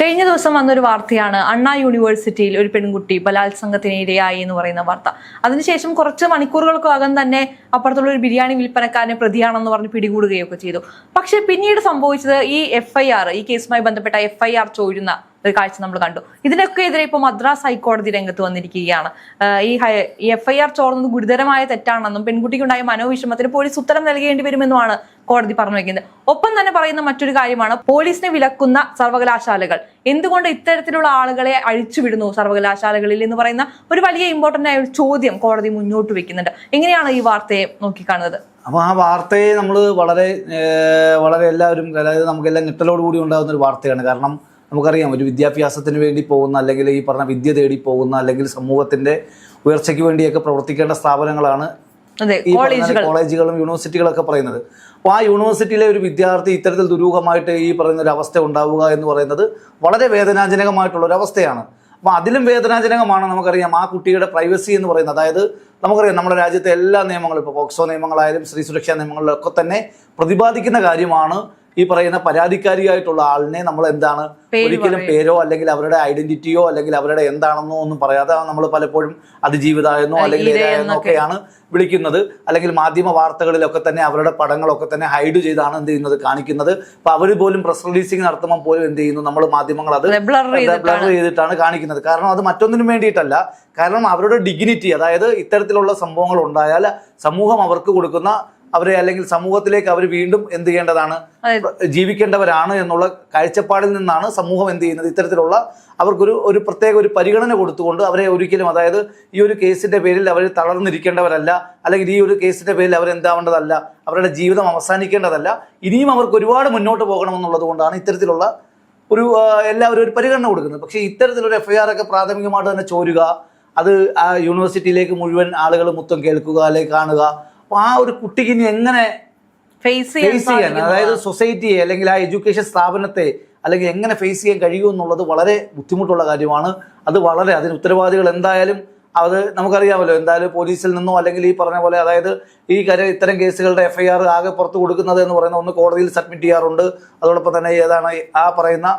കഴിഞ്ഞ ദിവസം വന്നൊരു വാർത്തയാണ്. അണ്ണാ യൂണിവേഴ്സിറ്റിയിൽ ഒരു പെൺകുട്ടി ബലാത്സംഗത്തിന് ഇരയായി എന്ന് പറയുന്ന വാർത്ത. അതിനുശേഷം കുറച്ച് മണിക്കൂറുകൾക്കകം തന്നെ അപ്പുറത്തുള്ള ഒരു ബിരിയാണി വിൽപ്പനക്കാരനെ പ്രതിയാണെന്ന് പറഞ്ഞ് പിടികൂടുകയൊക്കെ ചെയ്തു. പക്ഷേ പിന്നീട് സംഭവിച്ചത് ഈ എഫ് ഈ കേസുമായി ബന്ധപ്പെട്ട എഫ് ചോരുന്ന ഒരു കാഴ്ച നമ്മൾ കണ്ടു. ഇതിനൊക്കെ എതിരെ ഇപ്പോൾ മദ്രാസ് ഹൈക്കോടതി രംഗത്ത് വന്നിരിക്കുകയാണ്. ഈ എഫ് ഐ ആർ ചോർന്നത് ഗുരുതരമായ തെറ്റാണെന്നും പെൺകുട്ടിക്കുണ്ടായ മനോവിഷമത്തിന് പോലീസ് ഉത്തരം നൽകേണ്ടി വരുമെന്നുമാണ് കോടതി പറഞ്ഞു വെക്കുന്നത്. ഒപ്പം തന്നെ പറയുന്ന മറ്റൊരു കാര്യമാണ് പോലീസിനെ വിലക്കുന്ന സർവകലാശാലകൾ. എന്തുകൊണ്ട് ഇത്തരത്തിലുള്ള ആളുകളെ അഴിച്ചുവിടുന്നു സർവകലാശാലകളിൽ എന്ന് പറയുന്ന ഒരു വലിയ ഇമ്പോർട്ടന്റ് ആയ ഒരു ചോദ്യം കോടതി മുന്നോട്ട് വെക്കുന്നുണ്ട്. എങ്ങനെയാണ് ഈ വാർത്തയെ നോക്കിക്കാണുന്നത്? അപ്പോൾ ആ വാർത്തയെ നമ്മൾ വളരെ വളരെ എല്ലാവരും അതായത് നമുക്കെല്ലാം ഞെട്ടലോടുകൂടി ഉണ്ടാകുന്ന ഒരു വാർത്തയാണ്. കാരണം നമുക്കറിയാം ഒരു വിദ്യാഭ്യാസത്തിന് വേണ്ടി പോകുന്ന അല്ലെങ്കിൽ ഈ പറഞ്ഞ വിദ്യ തേടി പോകുന്ന അല്ലെങ്കിൽ സമൂഹത്തിന്റെ ഉയർച്ചയ്ക്ക് വേണ്ടിയൊക്കെ പ്രവർത്തിക്കേണ്ട സ്ഥാപനങ്ങളാണ് ഈ കോളേജുകളും യൂണിവേഴ്സിറ്റികളൊക്കെ പറയുന്നത്. അപ്പോൾ ആ യൂണിവേഴ്സിറ്റിയിലെ ഒരു വിദ്യാർത്ഥി ഇത്തരത്തിൽ ദുരൂഹമായിട്ട് ഈ പറയുന്ന ഒരു അവസ്ഥ ഉണ്ടാവുക എന്ന് പറയുന്നത് വളരെ വേദനാജനകമായിട്ടുള്ള ഒരു അവസ്ഥയാണ് അപ്പോൾ അതിലും വേദനാജനകമാണ് നമുക്കറിയാം ആ കുട്ടിയുടെ പ്രൈവസി എന്ന് പറയുന്നത്. അതായത് നമുക്കറിയാം നമ്മുടെ രാജ്യത്തെ എല്ലാ നിയമങ്ങളും ഇപ്പോൾ പോക്സോ നിയമങ്ങളായാലും സ്ത്രീ സുരക്ഷാ നിയമങ്ങളിലൊക്കെ തന്നെ പ്രതിപാദിക്കുന്ന കാര്യമാണ് ഈ പറയുന്ന പരാതിക്കാരിയായിട്ടുള്ള ആളിനെ നമ്മൾ എന്താണ് ഒരിക്കലും പേരോ അല്ലെങ്കിൽ അവരുടെ ഐഡന്റിറ്റിയോ അല്ലെങ്കിൽ അവരുടെ എന്താണെന്നോ ഒന്നും പറയാതെ നമ്മൾ പലപ്പോഴും അതിജീവിതായെന്നോ അല്ലെങ്കിൽ. ഇരയെന്നോ ഒക്കെയാണ് വിളിക്കുന്നത്. അല്ലെങ്കിൽ മാധ്യമ വാർത്തകളിലൊക്കെ തന്നെ അവരുടെ പടങ്ങളൊക്കെ തന്നെ ഹൈഡ് ചെയ്താണ് എന്ത് ചെയ്യുന്നത് കാണിക്കുന്നത്. അപ്പൊ അവർ പോലും പ്രസ് റിലീസിംഗ് നടത്തുമ്പോൾ പോലും എന്ത് ചെയ്യുന്നു? നമ്മൾ മാധ്യമങ്ങൾ അത് ബ്ലർ ചെയ്തിട്ടാണ്. കാണിക്കുന്നത്. കാരണം അത് മറ്റൊന്നിനും വേണ്ടിയിട്ടല്ല. കാരണം അവരുടെ ഡിഗ്നിറ്റി അതായത് ഇത്തരത്തിലുള്ള സംഭവങ്ങൾ ഉണ്ടായാൽ സമൂഹം അവർക്ക് കൊടുക്കുന്ന അവരെ അല്ലെങ്കിൽ സമൂഹത്തിലേക്ക് അവർ വീണ്ടും എന്ത് ചെയ്യേണ്ടതാണ്? ജീവിക്കേണ്ടവരാണ് എന്നുള്ള കാഴ്ചപ്പാടിൽ നിന്നാണ് സമൂഹം എന്ത് ചെയ്യുന്നത്? ഇത്തരത്തിലുള്ള അവർക്കൊരു ഒരു പ്രത്യേക ഒരു പരിഗണന കൊടുത്തുകൊണ്ട് അവരെ ഒരിക്കലും അതായത് ഈ ഒരു കേസിന്റെ പേരിൽ അവർ തളർന്നിരിക്കേണ്ടവരല്ല അല്ലെങ്കിൽ ഈ ഒരു കേസിന്റെ പേരിൽ അവർ അവരെന്താവേണ്ടതല്ല അവരുടെ ജീവിതം അവസാനിക്കേണ്ടതല്ല ഇനിയും അവർക്ക് ഒരുപാട് മുന്നോട്ട് പോകണമെന്നുള്ളത് കൊണ്ടാണ് ഇത്തരത്തിലുള്ള ഒരു എല്ലാവരും ഒരു പരിഗണന കൊടുക്കുന്നത്. പക്ഷേ ഇത്തരത്തിലൊരു എഫ്ഐആർ ഒക്കെ പ്രാഥമികമായിട്ട് തന്നെ ചോരുക അത് ആ യൂണിവേഴ്സിറ്റിയിലേക്ക് മുഴുവൻ ആളുകൾ മൊത്തം കേൾക്കുക അല്ലെങ്കിൽ കാണുക അപ്പോൾ ആ ഒരു കുട്ടിക്ക് ഇനി എങ്ങനെ ഫേസ് ചെയ്യാൻ അതായത് സൊസൈറ്റിയെ അല്ലെങ്കിൽ ആ എഡ്യൂക്കേഷൻ സ്ഥാപനത്തെ അല്ലെങ്കിൽ എങ്ങനെ ഫേസ് ചെയ്യാൻ കഴിയും എന്നുള്ളത് വളരെ ബുദ്ധിമുട്ടുള്ള കാര്യമാണ്. അത് വളരെ അതിന് ഉത്തരവാദികൾ എന്തായാലും അത് നമുക്കറിയാമല്ലോ. എന്തായാലും പോലീസിൽ നിന്നോ അല്ലെങ്കിൽ ഈ പറഞ്ഞ പോലെ അതായത് ഈ കാര്യം ഇത്തരം കേസുകളുടെ എഫ്ഐആർ ആകെ പുറത്ത് കൊടുക്കുന്നത് എന്ന് പറയുന്ന ഒന്ന് കോടതിയിൽ സബ്മിറ്റ് ചെയ്യാറുണ്ട്. അതോടൊപ്പം തന്നെ ഏതാണ് ആ പറയുന്ന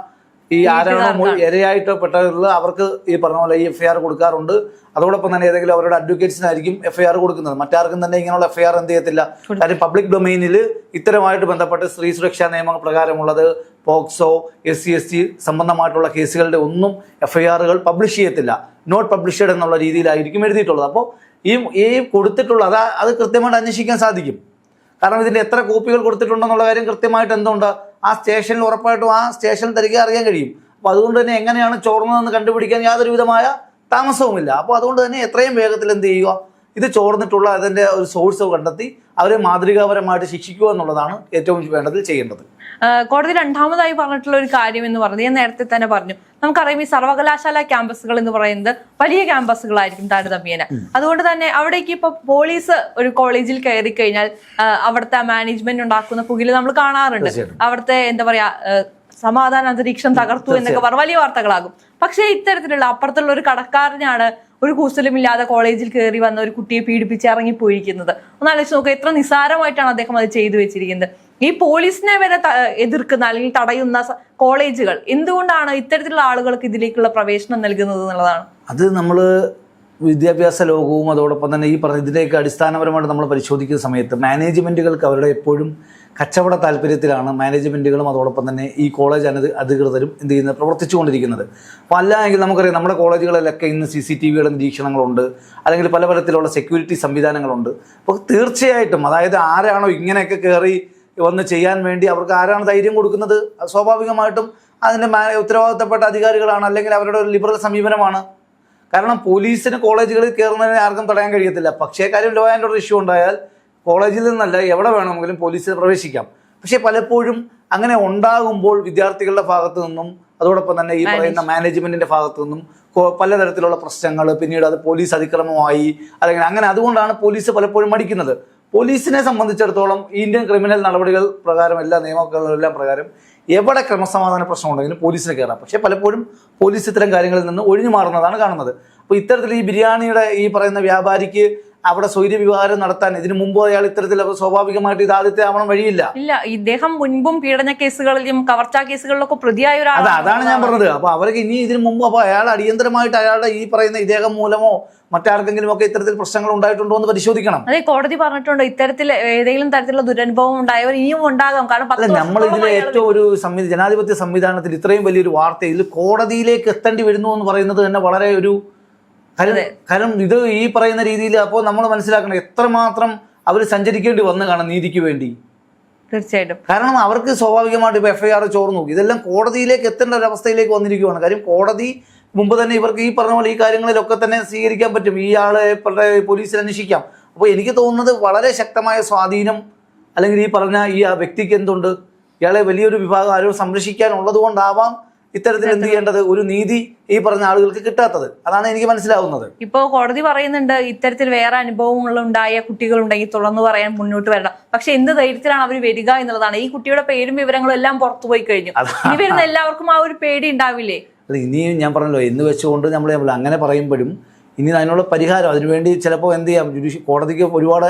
ഈ ആരാണോ ഇരയായിട്ട് പെട്ടവരുള്ള അവർക്ക് ഈ പറഞ്ഞ പോലെ ഈ എഫ് ഐ ആർ കൊടുക്കാറുണ്ട്. അതോടൊപ്പം തന്നെ ഏതെങ്കിലും അവരുടെ അഡ്വക്കേറ്റ്സിനായിരിക്കും എഫ് ഐ ആർ കൊടുക്കുന്നത്. മറ്റാർക്കും തന്നെ ഇങ്ങനെയുള്ള എഫ്ഐആർ എന്ത് ചെയ്യത്തില്ല. കാര്യം പബ്ലിക് ഡൊമൈനിൽ ഇത്തരമായിട്ട് ബന്ധപ്പെട്ട് സ്ത്രീ സുരക്ഷാ നിയമ പ്രകാരമുള്ളത് POCSO S C S T സംബന്ധമായിട്ടുള്ള കേസുകളുടെ ഒന്നും എഫ്ഐആറുകൾ പബ്ലിഷ് ചെയ്യത്തില്ല. നോട്ട് പബ്ലിഷ്ഡ് എന്നുള്ള രീതിയിലായിരിക്കും എഴുതിയിട്ടുള്ളത്. അപ്പോൾ ഈ ഈ കൊടുത്തിട്ടുള്ള അത് അത് കൃത്യമായിട്ട് അന്വേഷിക്കാൻ സാധിക്കും. കാരണം ഇതിന്റെ എത്ര കോപ്പികൾ കൊടുത്തിട്ടുണ്ടെന്നുള്ള കാര്യം കൃത്യമായിട്ട് എന്തുണ്ട്? ആ സ്റ്റേഷനിൽ ഉറപ്പായിട്ടും ആ സ്റ്റേഷൻ തരിക അറിയാൻ കഴിയും. അപ്പോൾ അതുകൊണ്ട് തന്നെ എങ്ങനെയാണ് ചോർന്നതെന്ന് കണ്ടുപിടിക്കാൻ യാതൊരു വിധമായ താമസവുമില്ല. അപ്പോൾ അതുകൊണ്ട് തന്നെ എത്രയും വേഗത്തിൽ എന്ത് ചെയ്യുക? ഇത് ചോർന്നിട്ടുള്ള അതിന്റെ ഒരു സോഴ്സ് കണ്ടെത്തി അവരെ മാതൃകാപരമായിട്ട് ശിക്ഷിക്കുക എന്നുള്ളതാണ് ഏറ്റവും വേണ്ടതിൽ ചെയ്യേണ്ടത്. കോടതി രണ്ടാമതായി പറഞ്ഞിട്ടുള്ള ഒരു കാര്യം എന്ന് പറഞ്ഞത് ഞാൻ നേരത്തെ തന്നെ പറഞ്ഞു. നമുക്കറിയാം ഈ സർവകലാശാല ക്യാമ്പസുകൾ എന്ന് പറയുന്നത് വലിയ ക്യാമ്പസുകളായിരിക്കും താരതമ്യേന അതുകൊണ്ട് തന്നെ അവിടേക്ക് ഇപ്പൊ പോലീസ് ഒരു കോളേജിൽ കയറി കഴിഞ്ഞാൽ അവിടുത്തെ മാനേജ്മെന്റ് ഉണ്ടാക്കുന്ന പുകിൽ നമ്മൾ കാണാറുണ്ട്. അവിടുത്തെ എന്താ പറയാ സമാധാന അന്തരീക്ഷം തകർത്തു എന്നൊക്കെ പറഞ്ഞ വലിയ വാർത്തകളാകും. പക്ഷേ ഇത്തരത്തിലുള്ള അപ്പുറത്തുള്ള ഒരു കടക്കാരനാണ് ഒരു കൂസലുമില്ലാതെ കോളേജിൽ കയറി വന്ന ഒരു കുട്ടിയെ പീഡിപ്പിച്ച് ഇറങ്ങിപ്പോയിരിക്കുന്നത്. ഒന്ന് ആലോചിച്ച് നോക്കുക എത്ര നിസാരമായിട്ടാണ് അദ്ദേഹം അത് ചെയ്തു വെച്ചിരിക്കുന്നത്. ഈ പോലീസിനെ വരെ എതിർക്കുന്ന അല്ലെങ്കിൽ തടയുന്ന കോളേജുകൾ എന്തുകൊണ്ടാണ് ഇത്തരത്തിലുള്ള ആളുകൾക്ക് ഇതിലേക്കുള്ള പ്രവേശനം നൽകുന്നത് എന്നുള്ളതാണ്? അത് നമ്മൾ വിദ്യാഭ്യാസ ലോകവും അതോടൊപ്പം തന്നെ ഈ പറഞ്ഞ ഇതിലേക്ക് അടിസ്ഥാനപരമായിട്ട് നമ്മൾ പരിശോധിക്കുന്ന സമയത്ത് മാനേജ്മെന്റുകൾക്ക് അവരുടെ എപ്പോഴും കച്ചവട താല്പര്യത്തിലാണ് മാനേജ്മെന്റുകളും അതോടൊപ്പം തന്നെ ഈ കോളേജ് അനധി അധികൃതരും എന്ത് ചെയ്യുന്നത് പ്രവർത്തിച്ചുകൊണ്ടിരിക്കുന്നത്. അപ്പോൾ അല്ല എങ്കിൽ നമുക്കറിയാം നമ്മുടെ കോളേജുകളിലൊക്കെ ഇന്ന് സി സി ടി വിയുടെ നിരീക്ഷണങ്ങളുണ്ട് അല്ലെങ്കിൽ പല തരത്തിലുള്ള സെക്യൂരിറ്റി സംവിധാനങ്ങളുണ്ട്. അപ്പോൾ തീർച്ചയായിട്ടും അതായത് ആരാണോ ഇങ്ങനെയൊക്കെ കയറി വന്ന് ചെയ്യാൻ വേണ്ടി അവർക്ക് ആരാണ് ധൈര്യം കൊടുക്കുന്നത്? സ്വാഭാവികമായിട്ടും അതിന്റെ ഉത്തരവാദിത്തപ്പെട്ട അധികാരികളാണ് അല്ലെങ്കിൽ അവരുടെ ഒരു ലിബറൽ സമീപനമാണ്. കാരണം പോലീസിന് കോളേജുകളിൽ കയറുന്നതിന് ആർക്കും തടയാൻ കഴിയത്തില്ല. പക്ഷേ കാര്യം ലോ ആൻഡ് ഓർഡർ ഇഷ്യൂ ഉണ്ടായാൽ കോളേജിൽ നിന്നല്ല എവിടെ വേണമെങ്കിലും പോലീസിൽ പ്രവേശിക്കാം. പക്ഷേ പലപ്പോഴും അങ്ങനെ ഉണ്ടാകുമ്പോൾ വിദ്യാർത്ഥികളുടെ ഭാഗത്തു നിന്നും അതോടൊപ്പം തന്നെ ഈ പറയുന്ന മാനേജ്മെന്റിന്റെ ഭാഗത്തു നിന്നും പലതരത്തിലുള്ള പ്രശ്നങ്ങൾ പിന്നീട് അത് പോലീസ് അതിക്രമമായി അല്ലെങ്കിൽ അങ്ങനെ അതുകൊണ്ടാണ് പോലീസ് പലപ്പോഴും മടിക്കുന്നത്. പോലീസിനെ സംബന്ധിച്ചിടത്തോളം ഇന്ത്യൻ ക്രിമിനൽ നടപടികൾ പ്രകാരം എല്ലാ നിയമങ്ങളെല്ലാം പ്രകാരം എവിടെ ക്രമസമാധാന പ്രശ്നം ഉണ്ടെങ്കിലും പോലീസിന് കയറാം പക്ഷേ പലപ്പോഴും പോലീസ് ഇത്തരം കാര്യങ്ങളിൽ നിന്ന് ഒഴിഞ്ഞു മാറുന്നതാണ് കാണുന്നത്. അപ്പോൾ ഇത്തരത്തിൽ ഈ ബിരിയാണിയുടെ ഈ പറയുന്ന വ്യാപാരിക്ക് അവിടെ സ്വൈര്യ വിവാഹം നടത്താൻ ഇതിനു മുമ്പ് അയാൾ ഇത്തരത്തിൽ സ്വാഭാവികമായിട്ട് ഇത് ആദ്യത്തെ ആവണം വഴിയില്ല. ഇല്ല ഇദ്ദേഹം മുൻപും പീഡന കേസുകളിലും കവർച്ചാ കേസുകളിലൊക്കെ പ്രതിയായ ഒരാൾ അതാണ് ഞാൻ പറഞ്ഞത്. അപ്പൊ അവർക്ക് ഇനി ഇതിനു മുമ്പ് അപ്പൊ അയാൾ അടിയന്തരമായിട്ട് അയാളുടെ ഈ പറയുന്ന ഇദ്ദേഹം മൂലമോ മറ്റാർക്കെങ്കിലും ഒക്കെ ഇത്തരത്തിൽ പ്രശ്നങ്ങൾ ഉണ്ടായിട്ടുണ്ടോ എന്ന് പരിശോധിക്കണം. അതെ കോടതി പറഞ്ഞിട്ടുണ്ട് ഇത്തരത്തിൽ ഏതെങ്കിലും തരത്തിലുള്ള ദുരനുഭവം ഉണ്ടായവർ ഇനിയും ഉണ്ടാകാം. കാരണം നമ്മൾ ഇതിലെ ഏറ്റവും ഒരു ജനാധിപത്യ സംവിധാനത്തിൽ ഇത്രയും വലിയൊരു വാർത്തയിൽ കോടതിയിലേക്ക് എത്തേണ്ടി വരുന്നു എന്ന് പറയുന്നത് തന്നെ വളരെ ഒരു കാരണം ഇത് ഈ പറയുന്ന രീതിയിൽ അപ്പോൾ നമ്മൾ മനസ്സിലാക്കണം എത്രമാത്രം അവർ സഞ്ചരിക്കേണ്ടി വന്നു കാണാം നീതിക്ക് വേണ്ടി. തീർച്ചയായിട്ടും. കാരണം അവർക്ക് സ്വാഭാവികമായിട്ട് ഇപ്പോൾ എഫ്ഐആർ ചോറ് ചോർന്നു നോക്കി. ഇതെല്ലാം കോടതിയിലേക്ക് എത്തേണ്ട ഒരു അവസ്ഥയിലേക്ക് വന്നിരിക്കുകയാണ് കാര്യം കോടതി മുമ്പ് തന്നെ ഇവർക്ക് ഈ പറഞ്ഞ പോലെ ഈ കാര്യങ്ങളിലൊക്കെ തന്നെ സ്വീകരിക്കാൻ പറ്റും. ഈ ആളെ പോലീസിൽ അന്വേഷിക്കാം. അപ്പോൾ എനിക്ക് തോന്നുന്നത് വളരെ ശക്തമായ സ്വാധീനം അല്ലെങ്കിൽ ഈ പറഞ്ഞ ഈ ആ വ്യക്തിക്ക് എന്തുണ്ട്? ഇയാളെ വലിയൊരു വിഭാഗം ആരോ സംരക്ഷിക്കാനുള്ളത് കൊണ്ടാവാം ഇത്തരത്തിൽ എന്ത് ചെയ്യേണ്ടത്? ഒരു നീതി ഈ പറഞ്ഞ ആളുകൾക്ക് കിട്ടാത്തത്. അതാണ് എനിക്ക് മനസ്സിലാവുന്നത്. ഇപ്പോ കോടതി പറയുന്നുണ്ട് ഇത്തരത്തിൽ വേറെ അനുഭവങ്ങൾ ഉണ്ടായ കുട്ടികളുണ്ടെങ്കിൽ തുറന്നു പറയാൻ മുന്നോട്ട് വരണം. പക്ഷെ എന്ത് ധൈര്യത്തിലാണ് അവർ വരിക എന്നുള്ളതാണ്. ഈ കുട്ടിയുടെ പേരും വിവരങ്ങളും എല്ലാം പുറത്തുപോയി കഴിഞ്ഞു. ഇനി വരുന്ന എല്ലാവർക്കും ആ ഒരു പേടി ഉണ്ടാവില്ലേ? അല്ല ഇനിയും ഞാൻ പറഞ്ഞല്ലോ എന്ന് വെച്ചുകൊണ്ട് നമ്മൾ നമ്മൾ അങ്ങനെ പറയുമ്പോഴും ഇനി അതിനുള്ള പരിഹാരം. അതിനുവേണ്ടി ചിലപ്പോൾ എന്ത് ചെയ്യാം? ജുഡീഷ്യ കോടതിക്ക് ഒരുപാട്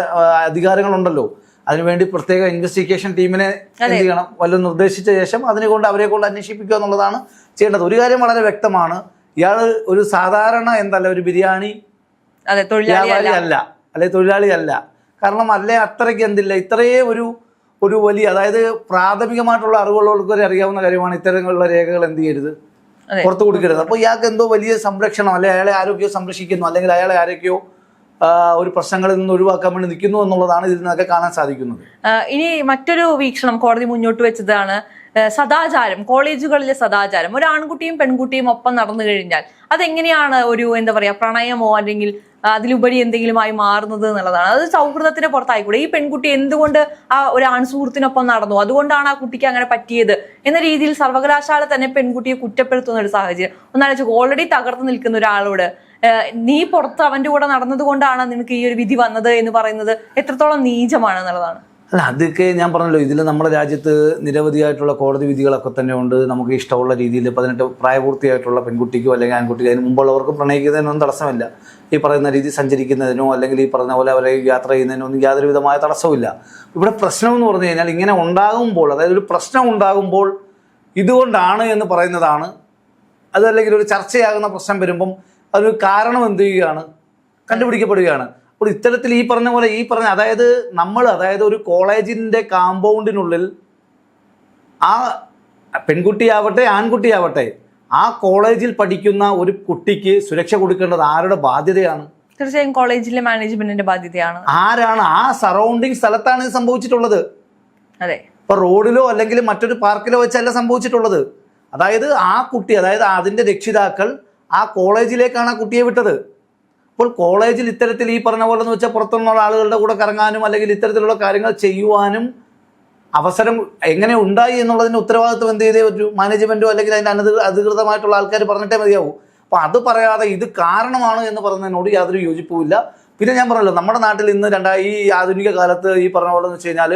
അധികാരങ്ങളുണ്ടല്ലോ. അതിനുവേണ്ടി പ്രത്യേക ഇൻവെസ്റ്റിഗേഷൻ ടീമിനെ എന്ത് ചെയ്യണം? വല്ലതും നിർദ്ദേശിച്ച ശേഷം അതിനെ കൊണ്ട് അവരെ കൊണ്ട് അന്വേഷിപ്പിക്കുക എന്നുള്ളതാണ് ചെയ്യേണ്ടത്. ഒരു കാര്യം വളരെ വ്യക്തമാണ്. ഇയാൾ ഒരു സാധാരണ എന്തല്ല ഒരു ബിരിയാണി വ്യാപാരി അല്ല. അല്ലെ. തൊഴിലാളി അല്ല. കാരണം അല്ലേ അത്രയ്ക്ക് എന്തില്ല. ഇത്രയേ ഒരു ഒരു വലിയ അതായത് പ്രാഥമികമായിട്ടുള്ള അറിവുള്ളവർക്ക് അറിയാവുന്ന കാര്യമാണ് ഇത്തരത്തിലുള്ള രേഖകൾ എന്ത് ചെയ്യരുത്. പുറത്തു കൊടുക്കരുത്. അപ്പോൾ ഇയാൾക്ക് എന്തോ വലിയ സംരക്ഷണം അല്ലെ അയാളെ ആരോഗ്യം സംരക്ഷിക്കുന്നു അല്ലെങ്കിൽ അയാളെ ആരൊക്കെയോ ഒരു പ്രശ്നങ്ങളിൽ നിന്ന് ഒഴിവാക്കാൻ വേണ്ടി നിൽക്കുന്നു എന്നുള്ളതാണ് ഇതിൽ നിന്നൊക്കെ കാണാൻ സാധിക്കുന്നത്. ഇനി മറ്റൊരു വീക്ഷണം കോടതി മുന്നോട്ട് വെച്ചതാണ് സദാചാരം കോളേജുകളിലെ സദാചാരം. ഒരു ആൺകുട്ടിയും പെൺകുട്ടിയും ഒപ്പം നടന്നു കഴിഞ്ഞാൽ അതെങ്ങനെയാണ് ഒരു എന്താ പറയാ പ്രണയമോ അല്ലെങ്കിൽ അതിലുപരി എന്തെങ്കിലുമായി മാറുന്നത് എന്നുള്ളതാണ്. അത് സൗഹൃദത്തിന്റെ പുറത്തായിക്കൂടെ. ഈ പെൺകുട്ടി എന്തുകൊണ്ട് ആ ഒരു ആൺസുഹൃത്തിനൊപ്പം നടന്നു? അതുകൊണ്ടാണ് ആ കുട്ടിക്ക് അങ്ങനെ പറ്റിയത്? എന്ന രീതിയിൽ സർവകലാശാല തന്നെ പെൺകുട്ടിയെ കുറ്റപ്പെടുത്തുന്ന ഒരു സാഹചര്യം. ഒന്നാലോചിച്ച് ഓൾറെഡി തകർന്നു നിൽക്കുന്ന ഒരാളോട് നീ പുറത്ത് അവന്റെ കൂടെ നടന്നത് കൊണ്ടാണ് നിനക്ക് ഈ ഒരു വിധി വന്നത് എന്ന് പറയുന്നത് എത്രത്തോളം നീചമാണ് എന്നുള്ളതാണ്. അല്ല അതൊക്കെ ഞാൻ പറഞ്ഞല്ലോ ഇതിൽ നമ്മുടെ രാജ്യത്ത് നിരവധിയായിട്ടുള്ള കോടതി വിധികളൊക്കെ തന്നെ ഉണ്ട്. നമുക്ക് ഇഷ്ടമുള്ള രീതിയിൽ പതിനെട്ട് പ്രായപൂർത്തിയായിട്ടുള്ള പെൺകുട്ടിക്കോ അല്ലെങ്കിൽ ആൺകുട്ടിക്കോ അതിന് മുമ്പുള്ളവർക്ക് പ്രണയിക്കുന്നതിനൊന്നും തടസ്സമില്ല. ഈ പറയുന്ന രീതി സഞ്ചരിക്കുന്നതിനോ അല്ലെങ്കിൽ ഈ പറഞ്ഞ പോലെ അവരെ യാത്ര ചെയ്യുന്നതിനോ ഒന്നും യാതൊരു വിധമായ തടസ്സമില്ല ഇവിടെ പ്രശ്നം എന്ന് പറഞ്ഞു കഴിഞ്ഞാൽ ഇങ്ങനെ ഉണ്ടാകുമ്പോൾ അതായത് ഒരു പ്രശ്നം ഉണ്ടാകുമ്പോൾ ഇതുകൊണ്ടാണ് എന്ന് പറയുന്നതാണ്. അതല്ലെങ്കിൽ ഒരു ചർച്ചയാകുന്ന പ്രശ്നം വരുമ്പം അതൊരു കാരണം എന്ത് ചെയ്യുകയാണ്? കണ്ടുപിടിക്കപ്പെടുകയാണ്. അപ്പോൾ ഇത്തരത്തിൽ ഈ പറഞ്ഞ പോലെ ഈ പറഞ്ഞ അതായത് നമ്മൾ അതായത് ഒരു കോളേജിന്റെ കാമ്പൗണ്ടിനുള്ളിൽ ആ പെൺകുട്ടിയാവട്ടെ ആൺകുട്ടിയാവട്ടെ ആ കോളേജിൽ പഠിക്കുന്ന ഒരു കുട്ടിക്ക് സുരക്ഷ കൊടുക്കേണ്ടത് ആരുടെ ബാധ്യതയാണ്? തീർച്ചയായും കോളേജിലെ മാനേജ്മെന്റിന്റെ ബാധ്യതയാണ്. ആരാണ്? ആ സറൗണ്ടിങ് സ്ഥലത്താണ് ഇത് സംഭവിച്ചിട്ടുള്ളത്. അതെ. ഇപ്പൊ റോഡിലോ അല്ലെങ്കിൽ മറ്റൊരു പാർക്കിലോ വെച്ചല്ല സംഭവിച്ചിട്ടുള്ളത്. അതായത് ആ കുട്ടി അതായത് അതിന്റെ രക്ഷിതാക്കൾ ആ കോളേജിലേക്കാണ് ആ കുട്ടിയെ വിട്ടത്. അപ്പോൾ കോളേജിൽ ഇത്തരത്തിൽ ഈ പറഞ്ഞ പോലെ എന്ന് വെച്ചാൽ പുറത്തുനിന്നുള്ള ആളുകളുടെ കൂടെ കറങ്ങാനും അല്ലെങ്കിൽ ഇത്തരത്തിലുള്ള കാര്യങ്ങൾ ചെയ്യുവാനും അവസരം എങ്ങനെ ഉണ്ടായി എന്നുള്ളതിന്റെ ഉത്തരവാദിത്വം എന്ത് ചെയ്തേ പറ്റൂ? മാനേജ്മെന്റോ അല്ലെങ്കിൽ അതിന്റെ അനധി അധികൃതമായിട്ടുള്ള ആൾക്കാർ പറഞ്ഞിട്ടേ മതിയാവൂ. അപ്പോൾ അത് പറയാതെ ഇത് കാരണമാണ് എന്ന് പറയുന്നതിനോട് യാതൊരു യോജിപ്പുമില്ല. പിന്നെ ഞാൻ പറഞ്ഞല്ലോ നമ്മുടെ നാട്ടിൽ ഇന്ന് രണ്ടായി ഈ ആധുനിക കാലത്ത് ഈ പറഞ്ഞ പോലെ എന്ന് വെച്ച് കഴിഞ്ഞാൽ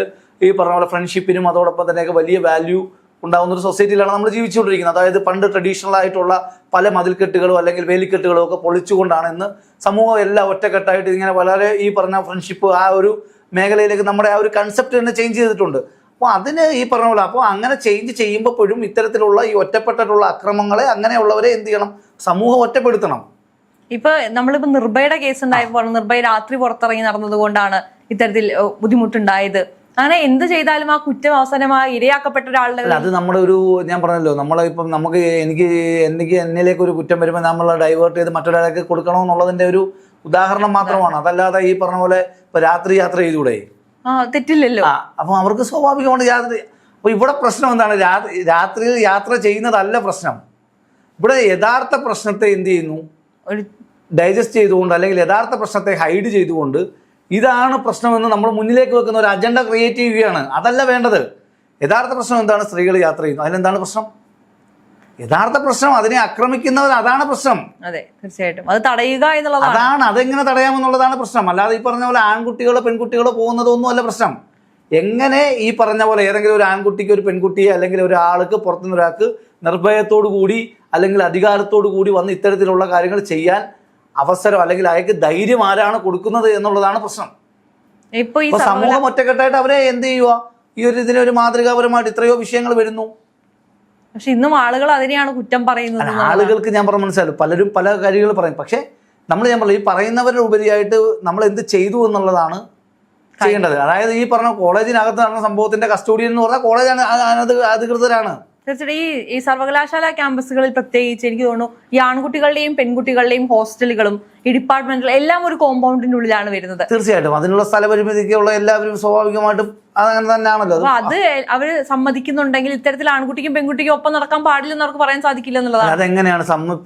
ഈ പറഞ്ഞ പോലെ ഫ്രണ്ട്ഷിപ്പിനും അതോടൊപ്പം തന്നെയൊക്കെ വലിയ വാല്യൂ ഉണ്ടാകുന്ന ഒരു സൊസൈറ്റിയിലാണ് നമ്മൾ ജീവിച്ചുകൊണ്ടിരിക്കുന്നത്. അതായത് പണ്ട് ട്രഡീഷണൽ ആയിട്ടുള്ള പല മതിൽക്കെട്ടുകളോ അല്ലെങ്കിൽ വേലിക്കെട്ടുകളോ ഒക്കെ പൊളിച്ചുകൊണ്ടാണ് ഇന്ന് സമൂഹം എല്ലാം ഒറ്റക്കെട്ടായിട്ട് ഇങ്ങനെ വളരെ ഈ പറഞ്ഞ ഫ്രണ്ട്ഷിപ്പ് ആ ഒരു മേഖലയിലേക്ക് നമ്മുടെ ആ ഒരു കൺസെപ്റ്റ് തന്നെ ചേഞ്ച് ചെയ്തിട്ടുണ്ട്. അപ്പോൾ അതിന് ഈ പറഞ്ഞ പോലെ അപ്പോൾ അങ്ങനെ ചേഞ്ച് ചെയ്യുമ്പോഴും ഇത്തരത്തിലുള്ള ഈ ഒറ്റപ്പെട്ടിട്ടുള്ള അക്രമങ്ങളെ അങ്ങനെയുള്ളവരെ എന്ത് ചെയ്യണം? സമൂഹം ഒറ്റപ്പെടുത്തണം. ഇപ്പൊ നമ്മളിപ്പോ നിർഭയുടെ കേസ് ഉണ്ടായപ്പോൾ നിർഭയ രാത്രി പുറത്തിറങ്ങി നടന്നത് കൊണ്ടാണ് ഇത്തരത്തിൽ ബുദ്ധിമുട്ടുണ്ടായത്. അങ്ങനെ എന്ത് ചെയ്താലും ആ കുറ്റം അവസാനമായി ഇരയാക്കപ്പെട്ട ഒരാളുടെ അത് നമ്മുടെ ഒരു ഞാൻ പറഞ്ഞല്ലോ നമ്മളെ ഇപ്പം നമുക്ക് എനിക്ക് എനിക്ക് എന്നിലേക്ക് ഒരു കുറ്റം വരുമ്പോൾ നമ്മൾ ഡൈവേർട്ട് ചെയ്ത് മറ്റൊരാൾക്ക് കൊടുക്കണമെന്നുള്ളതിന്റെ ഒരു ഉദാഹരണം മാത്രമാണ്. അതല്ലാതെ ഈ പറഞ്ഞ പോലെ ഇപ്പൊ രാത്രി യാത്ര ചെയ്തൂടെ? തെറ്റില്ലല്ലോ. അപ്പൊ അവർക്ക് സ്വാഭാവികമാണ് യാത്ര അപ്പൊ ഇവിടെ പ്രശ്നം എന്താണ്? രാത്രി രാത്രിയിൽ യാത്ര ചെയ്യുന്നതല്ല പ്രശ്നം. ഇവിടെ യഥാർത്ഥ പ്രശ്നത്തെ എന്ത് ചെയ്യുന്നു? ഡൈജസ്റ്റ് ചെയ്തുകൊണ്ട് അല്ലെങ്കിൽ യഥാർത്ഥ പ്രശ്നത്തെ ഹൈഡ് ചെയ്തുകൊണ്ട് ഇതാണ് പ്രശ്നമെന്ന് നമ്മൾ മുന്നിലേക്ക് വെക്കുന്ന ഒരു അജണ്ട ക്രിയേറ്റ് ചെയ്യുകയാണ്. അതല്ല വേണ്ടത്. യഥാർത്ഥ പ്രശ്നം എന്താണ്? സ്ത്രീകൾ യാത്ര ചെയ്യുന്നത് അതിലെന്താണ് പ്രശ്നം? യഥാർത്ഥ പ്രശ്നം അതിനെ ആക്രമിക്കുന്നവർ അതാണ് പ്രശ്നം. അതെ തീർച്ചയായിട്ടും. അത് തടയുക എന്നുള്ളതാണ്. അതാണ് അതെങ്ങനെ തടയാമെന്നുള്ളതാണ് പ്രശ്നം. അല്ലാതെ ഈ പറഞ്ഞ പോലെ ആൺകുട്ടികളോ പെൺകുട്ടികളോ പോകുന്നതൊന്നും അല്ല പ്രശ്നം. എങ്ങനെ ഈ പറഞ്ഞ പോലെ ഏതെങ്കിലും ഒരു ആൺകുട്ടിക്ക് ഒരു പെൺകുട്ടിയെ അല്ലെങ്കിൽ ഒരാൾക്ക് പുറത്തുനിന്ന് ഒരാൾക്ക് നിർഭയത്തോടു കൂടി അല്ലെങ്കിൽ അധികാരത്തോടു കൂടി വന്ന് ഇത്തരത്തിലുള്ള കാര്യങ്ങൾ ചെയ്യാൻ അവസരം അല്ലെങ്കിൽ അയാൾക്ക് ധൈര്യം ആരാണ് കൊടുക്കുന്നത് എന്നുള്ളതാണ് പ്രശ്നം. ഇപ്പൊ ഈ സമൂഹം ഒറ്റക്കെട്ടായിട്ട് അവരെ എന്ത് ചെയ്യുക ഈ ഒരു ഇതിന് ഒരു മാതൃകാപരമായിട്ട് ഇത്രയോ വിഷയങ്ങൾ വരുന്നു. പക്ഷെ ഇന്നും ആളുകൾ അതിനെയാണ് കുറ്റം പറയുന്നത് ആളുകൾക്ക് ഞാൻ പറഞ്ഞ മനസ്സിലായി പലരും പല കാര്യങ്ങൾ പറയും. പക്ഷെ നമ്മൾ ഞാൻ പറഞ്ഞു ഈ പറയുന്നവരുടെ ഉപരിയായിട്ട് നമ്മൾ എന്ത് ചെയ്തു എന്നുള്ളതാണ് ചെയ്യേണ്ടത്. അതായത് ഈ പറഞ്ഞ കോളേജിനകത്ത് നടന്ന സംഭവത്തിന്റെ കസ്റ്റോഡിയൻ എന്ന് പറഞ്ഞാൽ കോളേജ് അധികൃതരാണ്. തീർച്ചയായിട്ടും ഈ ഈ സർവകലാശാല ക്യാമ്പസുകളിൽ പ്രത്യേകിച്ച് എനിക്ക് തോന്നുന്നു ഈ ആൺകുട്ടികളുടെയും പെൺകുട്ടികളുടെയും ഹോസ്റ്റലുകളും ഈ ഡിപ്പാർട്ട്മെന്റുകളും എല്ലാം ഒരു കോമ്പൗണ്ടിന്റെ ഉള്ളിലാണ് വരുന്നത്. തീർച്ചയായിട്ടും. അതിനുള്ള സ്ഥലപരിമിതിക്കുള്ള എല്ലാവരും സ്വാഭാവികമായിട്ടും അതങ്ങനെ തന്നെയാണല്ലോ. അത് അവർ സമ്മതിക്കുന്നുണ്ടെങ്കിൽ ഇത്തരത്തിൽ ആൺകുട്ടിക്കും പെൺകുട്ടിക്കും ഒപ്പം നടക്കാൻ പാടില്ലെന്ന് അവർക്ക് പറയാൻ സാധിക്കില്ല എന്നുള്ളതാണ്. അതെങ്ങനെയാണ് സമ്മ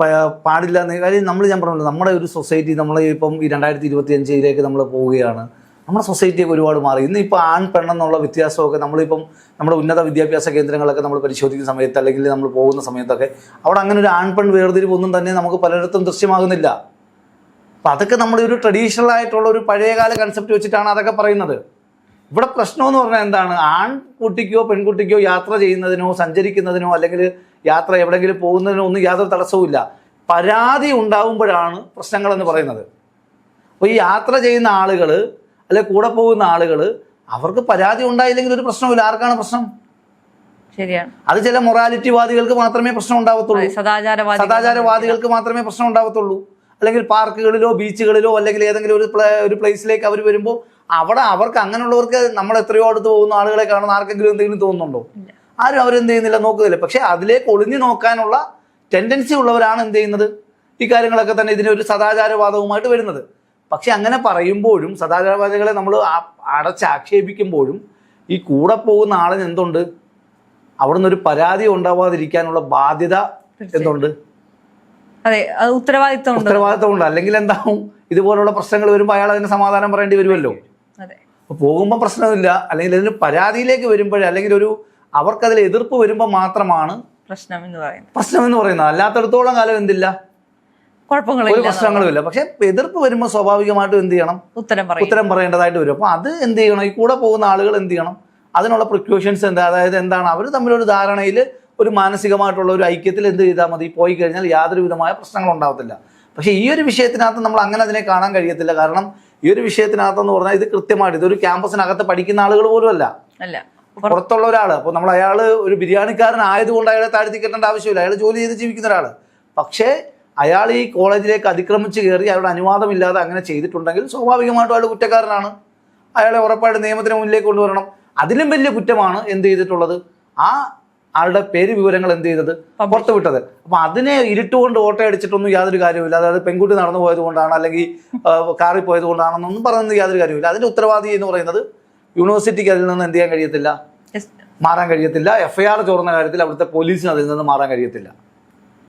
പാടില്ല എന്ന കാര്യം നമ്മൾ ഞാൻ പറഞ്ഞല്ലോ നമ്മുടെ ഒരു സൊസൈറ്റി നമ്മൾ ഇപ്പം ഈ രണ്ടായിരത്തി ഇരുപത്തി അഞ്ചിലേക്ക് നമ്മൾ പോവുകയാണ്. നമ്മുടെ സൊസൈറ്റിയൊക്കെ ഒരുപാട് മാറി. ഇന്ന് ഇപ്പോൾ ആൺ പെണ്ണെന്നുള്ള വ്യത്യാസമൊക്കെ നമ്മളിപ്പം നമ്മുടെ ഉന്നത വിദ്യാഭ്യാസ കേന്ദ്രങ്ങളൊക്കെ നമ്മൾ പരിശോധിക്കുന്ന സമയത്ത് അല്ലെങ്കിൽ നമ്മൾ പോകുന്ന സമയത്തൊക്കെ അവിടെ അങ്ങനെ ഒരു ആൺ പെൺ വേർതിരിവൊന്നും തന്നെ നമുക്ക് പലയിടത്തും ദൃശ്യമാകുന്നില്ല. അപ്പം അതൊക്കെ നമ്മുടെ ഒരു ട്രഡീഷണൽ ആയിട്ടുള്ള ഒരു പഴയകാല കൺസെപ്റ്റ് വെച്ചിട്ടാണ് അതൊക്കെ പറയുന്നത്. ഇവിടെ പ്രശ്നമെന്ന് പറഞ്ഞാൽ എന്താണ്? ആൺകുട്ടിക്കോ പെൺകുട്ടിക്കോ യാത്ര ചെയ്യുന്നതിനോ സഞ്ചരിക്കുന്നതിനോ അല്ലെങ്കിൽ യാത്ര എവിടെയെങ്കിലും പോകുന്നതിനോ ഒന്നും യാതൊരു തടസ്സവുമില്ല പരാതി ഉണ്ടാവുമ്പോഴാണ് പ്രശ്നങ്ങളെന്ന് പറയുന്നത്. അപ്പോൾ ഈ യാത്ര ചെയ്യുന്ന ആളുകൾ അല്ലെ കൂടെ പോകുന്ന ആളുകൾ അവർക്ക് പരാതി ഉണ്ടായില്ലെങ്കിൽ ഒരു പ്രശ്നമില്ല ആർക്കാണ് പ്രശ്നം? ശരിയാണ് അത് ചില മൊറാലിറ്റിവാദികൾക്ക് മാത്രമേ പ്രശ്നം ഉണ്ടാവത്തുള്ളൂ. സദാചാരവാദി സദാചാരവാദികൾക്ക് മാത്രമേ പ്രശ്നം ഉണ്ടാവത്തുള്ളൂ. അല്ലെങ്കിൽ പാർക്കുകളിലോ ബീച്ചുകളിലോ അല്ലെങ്കിൽ ഏതെങ്കിലും ഒരു ഒരു പ്ലേസിലേക്ക് അവർ വരുമ്പോൾ അവിടെ അവർക്ക് അങ്ങനെയുള്ളവർക്ക് നമ്മൾ എത്രയോ അടുത്ത് പോകുന്ന ആളുകളെ കാണുന്ന ആർക്കെങ്കിലും എന്തെങ്കിലും തോന്നുന്നുണ്ടോ? ആരും അവരെന്ത് ചെയ്യുന്നില്ല നോക്കുന്നില്ല. പക്ഷെ അതിലേക്ക് ഒളിഞ്ഞു നോക്കാനുള്ള ടെൻഡൻസി ഉള്ളവരാണ് എന്ത് ചെയ്യുന്നത്? ഈ കാര്യങ്ങളൊക്കെ തന്നെ ഇതിനൊരു സദാചാരവാദവുമായിട്ട് വരുന്നത്. പക്ഷെ അങ്ങനെ പറയുമ്പോഴും സദാചാരവാദികളെ നമ്മൾ അടച്ചാക്ഷേപിക്കുമ്പോഴും ഈ കൂടെ പോകുന്ന ആളിന് എന്തുണ്ട്? അവിടുന്ന് ഒരു പരാതി ഉണ്ടാവാതിരിക്കാനുള്ള ബാധ്യത എന്തുണ്ട്? അതെ അത് ഉത്തരവാദിത്വം ഉണ്ട്. ഉണ്ട്. അല്ലെങ്കിൽ എന്താവും? ഇതുപോലുള്ള പ്രശ്നങ്ങൾ വരുമ്പോൾ അയാൾ അതിന് സമാധാനം പറയേണ്ടി വരുമല്ലോ. പോകുമ്പോൾ പ്രശ്നമില്ല. അല്ലെങ്കിൽ അതിന് പരാതിയിലേക്ക് വരുമ്പോഴേ അല്ലെങ്കിൽ ഒരു അവർക്കതിൽ എതിർപ്പ് വരുമ്പോൾ മാത്രമാണ് പ്രശ്നം എന്ന് പറയുന്നത്. പ്രശ്നം എന്ന് പറയുന്നത്. അല്ലാത്തടത്തോളം കാലം എന്തില്ല? ഒരു കുഴപ്പങ്ങളില്ല പ്രശ്നങ്ങളും ഇല്ല പക്ഷെ എതിർപ്പ് വരുമ്പോൾ സ്വാഭാവികമായിട്ടും എന്ത് ചെയ്യണം? ഉത്തരം ഉത്തരം പറയേണ്ടതായിട്ട് വരും. അപ്പോൾ അത് എന്ത് ചെയ്യണം? ഈ കൂടെ പോകുന്ന ആളുകൾ എന്ത് ചെയ്യണം? അതിനുള്ള പ്രിക്യൂഷൻസ് എന്താ? അതായത് എന്താണ്? അവർ തമ്മിലൊരു ധാരണയിൽ ഒരു മാനസികമായിട്ടുള്ള ഒരു ഐക്യത്തിൽ എന്ത് ചെയ്താൽ മതി? പോയി കഴിഞ്ഞാൽ യാതൊരു വിധമായ പ്രശ്നങ്ങളും ഉണ്ടാവത്തില്ല. പക്ഷേ ഈ ഒരു വിഷയത്തിനകത്ത് നമ്മൾ അങ്ങനെ അതിനെ കാണാൻ കഴിയത്തില്ല. കാരണം ഈ ഒരു വിഷയത്തിനകത്തെന്ന് പറഞ്ഞാൽ ഇത് കൃത്യമായിട്ട് ഇതൊരു ക്യാമ്പസിനകത്ത് പഠിക്കുന്ന ആളുകൾ പോലും അല്ല. അല്ല. പുറത്തുള്ള ഒരാൾ അപ്പോൾ നമ്മൾ അയാൾ ഒരു ബിരിയാണിക്കാരൻ ആയതുകൊണ്ട് അയാളെ താഴ്ത്തി കെട്ടേണ്ട ആവശ്യമില്ല. അയാൾ ജോലി ചെയ്ത് ജീവിക്കുന്ന ഒരാൾ പക്ഷേ അയാൾ ഈ കോളേജിലേക്ക് അതിക്രമിച്ച് കയറി അയാളുടെ അനുവാദമില്ലാതെ അങ്ങനെ ചെയ്തിട്ടുണ്ടെങ്കിൽ സ്വാഭാവികമായിട്ടും അയാൾ കുറ്റക്കാരനാണ്. അയാളെ ഉറപ്പായിട്ട് നിയമത്തിന് മുന്നിലേക്ക് കൊണ്ടുവരണം. അതിലും വലിയ കുറ്റമാണ് എന്ത് ചെയ്തിട്ടുള്ളത്? ആ ആളുടെ പേര് വിവരങ്ങൾ എന്ത് ചെയ്തത്? പുറത്തുവിട്ടത് അപ്പൊ അതിനെ ഇരുട്ടുകൊണ്ട് ഓട്ടയടിച്ചിട്ടൊന്നും യാതൊരു കാര്യമില്ല അതായത് പെൺകുട്ടി നടന്നു പോയത് കൊണ്ടാണ് അല്ലെങ്കിൽ കാറിൽ പോയത് കൊണ്ടാണെന്നൊന്നും പറയുന്നത് യാതൊരു കാര്യമില്ല അതിന്റെ ഉത്തരവാദി എന്ന് പറയുന്നത് യൂണിവേഴ്സിറ്റിക്ക് അതിൽ നിന്ന് എന്ത് ചെയ്യാൻ കഴിയത്തില്ല. മാറാൻ കഴിയത്തില്ല. എഫ്ഐആർ ചോർന്ന കാര്യത്തിൽ അവിടുത്തെ പോലീസിന് അതിൽ നിന്ന് മാറാൻ കഴിയത്തില്ല.